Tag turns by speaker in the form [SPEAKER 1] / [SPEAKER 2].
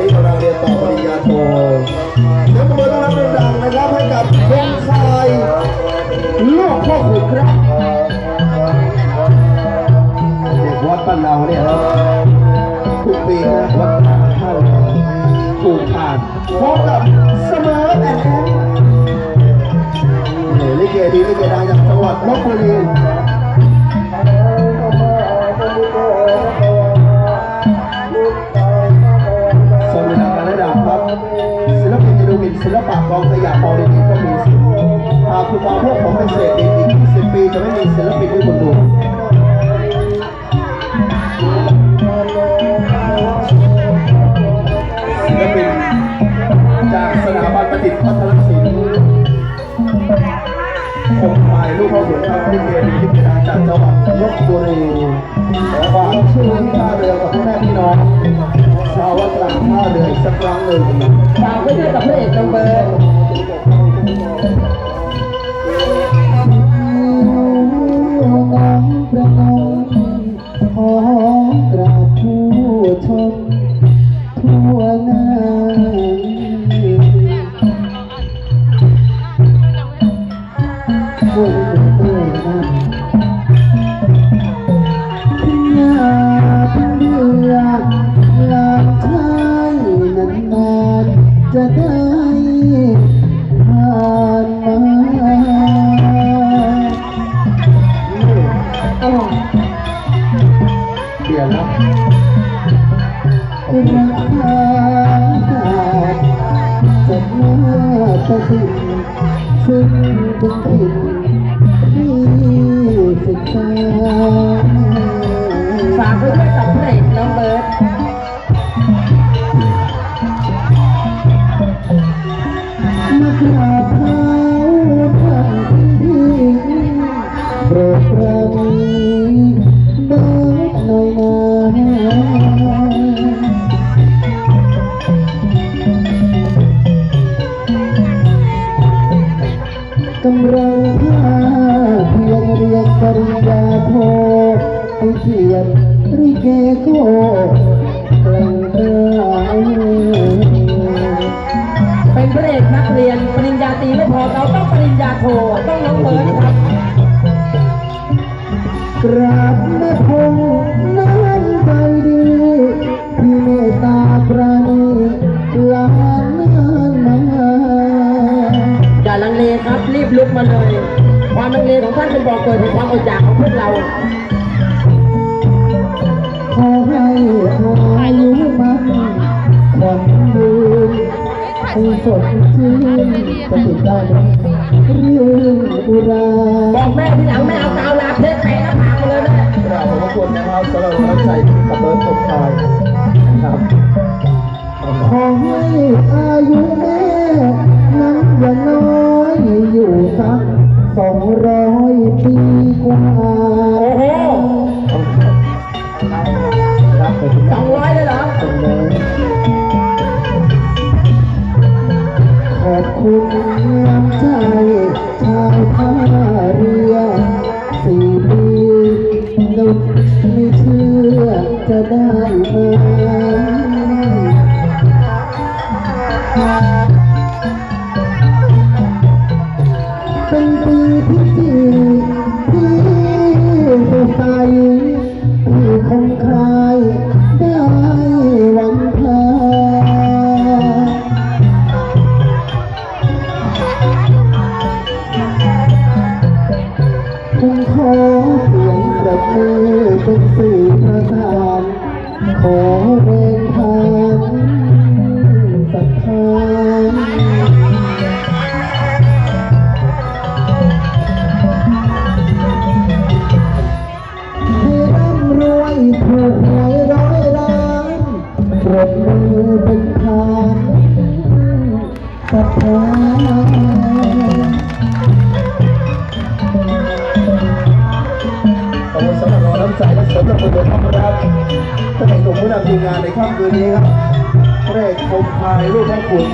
[SPEAKER 1] นี้กำลังเรียนต่อปริญญาโทเดี๋ยวประเมินต้องรับดังๆนะครับให้กับคงคายลูกพ่อขุนครับเด็กวัดบ้านเราเนี่ยนะทุกปีนะวัดท่าถูกผ่านพร้อมกับเสมอแอนแอนลิเกดีลิเกดังจากจังหวัดลบบุรี กองขยะปอดีก็มีสิทธิ์หากคุณมองพวกผมเป็นเศษดินอีก20 ปีจะไม่มีศิลปินให้คุณดูศิลปินจากสถาบันประดิษฐ์พัฒนศิลป์คงถ่ายรูปพ่อขุนครับที่เกดีที่เป็นทางจากจังหวัดลบบุรีฝากชื่อที่ท่าเรือกับพ่อแม่พี่น้องชาววัดกลางท่าเรืออีกสักครั้งหนึ่ง
[SPEAKER 2] ฝากไว้ด้วยกับพระเอกน้องเบิร์
[SPEAKER 3] คนเอ่ยนะอยากเลือกลามชายนานๆจะได้ผ่านมา
[SPEAKER 1] อ้าวเปลี่ยนแล้ว
[SPEAKER 3] คุณค่าจากหน้าตะสิน ซึ่งเป็นถิ่นที่ศึกษา
[SPEAKER 2] ฝากไว้ด้วยกับ
[SPEAKER 3] ปริญญาโทให้เขียนริเกโกกล้งเดิน
[SPEAKER 2] เป็นพระเอกนักเรียนปริญญาตรีไม่พอเราต้องปริญญาโทต้องน้องเบิร์ดครับ
[SPEAKER 3] กราบแม่คงน้ำใจดีที่เมตตาปราณีลานนานมา
[SPEAKER 2] อย่าลังเลครับรีบลุกมาเลย ความมันเลของท่านเป็นบอกเกิดแห่งความอดอยากของพวกเรา
[SPEAKER 3] ขอให้อายุมันขวัญยืนให้สดชื่นจะติดได้เรื่องอุรา
[SPEAKER 2] บอกแม่ที่หลังแม่เอากาวลาเพชรแตะหน้า
[SPEAKER 1] ส
[SPEAKER 3] องร้อยปีกว่า
[SPEAKER 2] โอ้โห
[SPEAKER 1] รับขอบคุณ
[SPEAKER 2] สองร้อยเลยเหรอ
[SPEAKER 3] จังเลยขอบคุณน้ำใจ ประสานขอแรงทานศรัทธาให้ร่ำรวยถูกหวยร้อยล้านปรบมือเป็นทานศรัทธา
[SPEAKER 1] ใจและสำหรับคุณผู้ชมครับท่านเอกกลุ่มผู้นำทีมงานในค่ำคืนนี้ครับพรกคมพายรูปพระคุณ